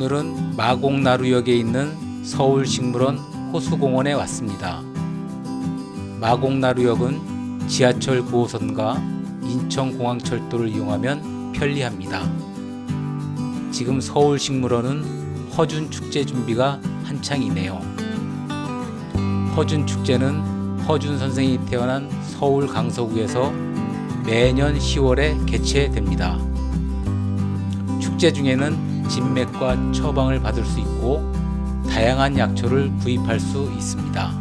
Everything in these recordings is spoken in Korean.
오늘은 마곡나루역에 있는 서울식물원 호수공원에 왔습니다. 마곡나루역은 지하철 9호선과 인천공항철도를 이용하면 편리합니다. 지금 서울식물원은 허준 축제 준비가 한창이네요. 허준 축제는 허준 선생이 태어난 서울 강서구에서 매년 10월에 개최됩니다. 축제 중에는 진맥과 처방을 받을 수 있고 다양한 약초를 구입할 수 있습니다.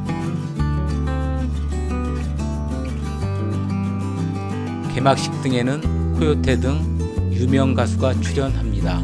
개막식 등에는 코요테 등 유명 가수가 출연합니다.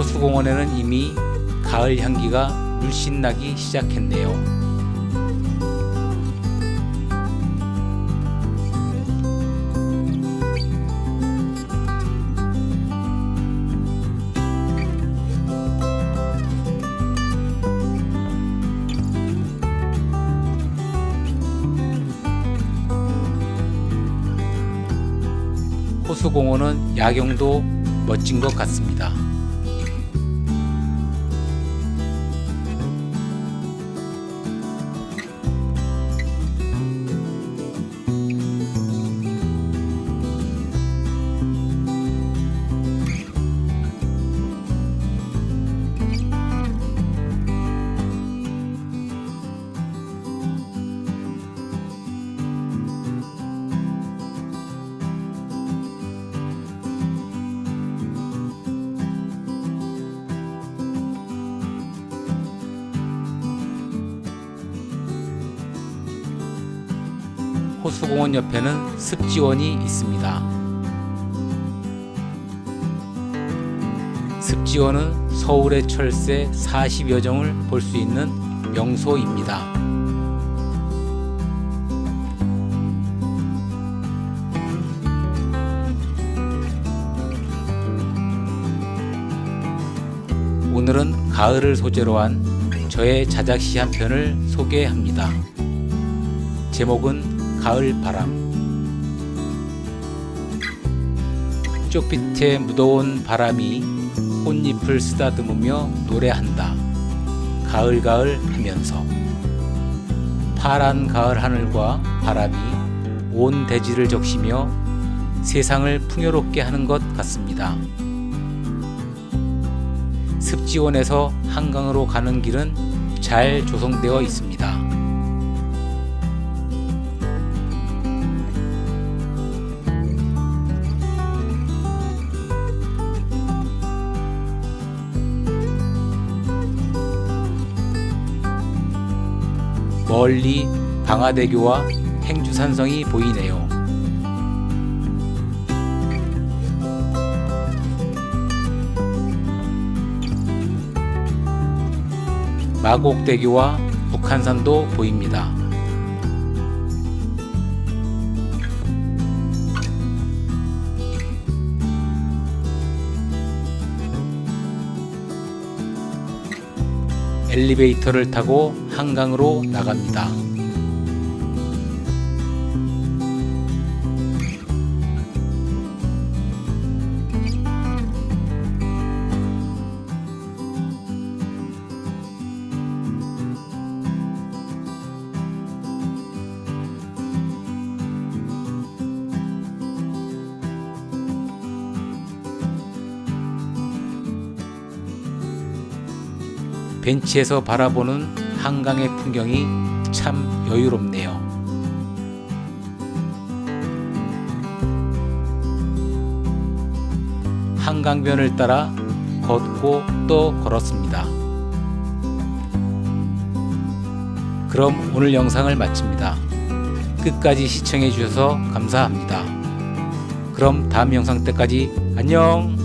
호수공원에는 이미 가을 향기가 물씬 나기 시작했네요. 호수공원은 야경도 멋진 것 같습니다. 호수공원 옆에는 습지원이 있습니다. 습지원은 서울의 철새 40여 정을 볼 수 있는 명소입니다. 오늘은 가을을 소재로 한 저의 자작시 한 편을 소개합니다. 제목은 가을 바람. 쪽빛에 무더운 바람이 꽃잎을 쓰다듬으며 노래한다. 가을 가을 하면서 파란 가을 하늘과 바람이 온 대지를 적시며 세상을 풍요롭게 하는 것 같습니다. 습지원에서 한강으로 가는 길은 잘 조성되어 있습니다. 멀리 방화대교와 행주산성이 보이네요. 마곡대교와 북한산도 보입니다. 엘리베이터를 타고 한강으로 나갑니다. 벤치에서 바라보는 한강의 풍경이 참 여유롭네요. 한강변을 따라 걷고 또 걸었습니다. 그럼 오늘 영상을 마칩니다. 끝까지 시청해 주셔서 감사합니다. 그럼 다음 영상 때까지 안녕!